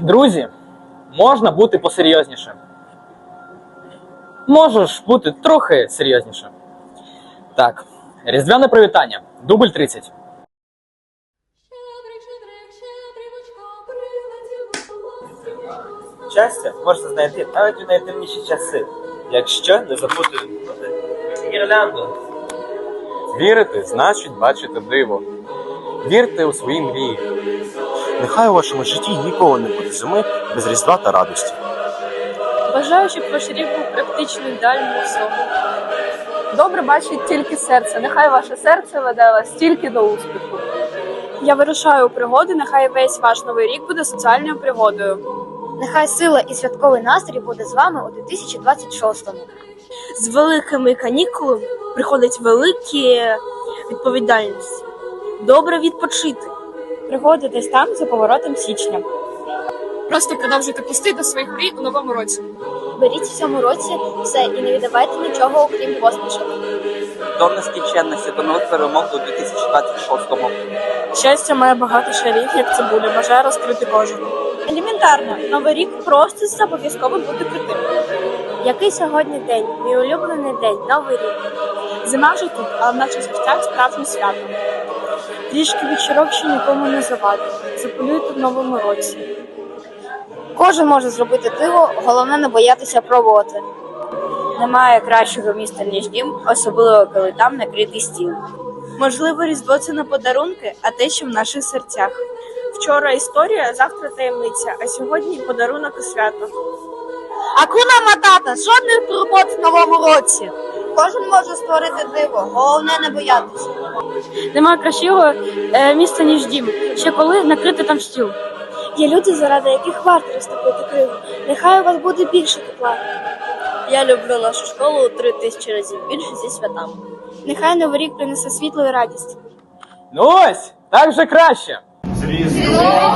Друзі, можна бути посерйозніше. Можеш бути трохи серйозніше. Так, різдвяне привітання. Дубль 30. Щедрик, щедрик, щедрівочка, прилетів у Щастя можна знайти навіть у найтемніші часи, якщо не забути гірлянду. Вірити значить бачити диво. Вірте у свої мрії. Нехай у вашому житті ніколи не буде зими без різдва та радості. Бажаю, щоб ваш рік був практично ідеальним у всьому. Добре бачить тільки серце. Нехай ваше серце веде вас тільки до успіху. Я вирушаю у пригоди, нехай весь ваш новий рік буде соціальною пригодою. Нехай сила і святковий настрій буде з вами у 2026-му. з великими канікулами приходить великі відповідальності. Добре відпочити. Пригоди десь там за поворотом січня. Просто продовжуйте пусти до своїх мрій у новому році. Беріть в цьому році все і не віддавайте нічого, окрім посмішок. До нескінченності до нових перемог у 2026-му. Щастя має багато шарів, як цибуля, бажаю розкрити кожен. Елементарно, новий рік просто обов'язково бути крутим. Який сьогодні день? Мій улюблений день, новий рік. Зима вже тут, але в наших серцях справжнє свято. Трішки вечірок ще нікому не завадить. Запалюйте в новому році. Кожен може зробити диво, головне не боятися пробувати. Немає кращого міста, ніж дім, особливо коли там накритий стіл. Можливо, різдво це не подарунки, а те, що в наших серцях. Вчора історія, завтра таємниця, а сьогодні подарунок і свято. Акуна Матата, жодних турбот в новому році. Кожен може створити диво, головне не боятися. Немає кращого е, міста, ніж дім. Ще коли накрити там стіл. Є люди, заради яких варто розтопити криву. Нехай у вас буде більше тепла. Я люблю нашу школу три тисячі разів більше зі святами. Нехай новий рік принесе світло і радість. Ну ось, так вже краще. З Різдвом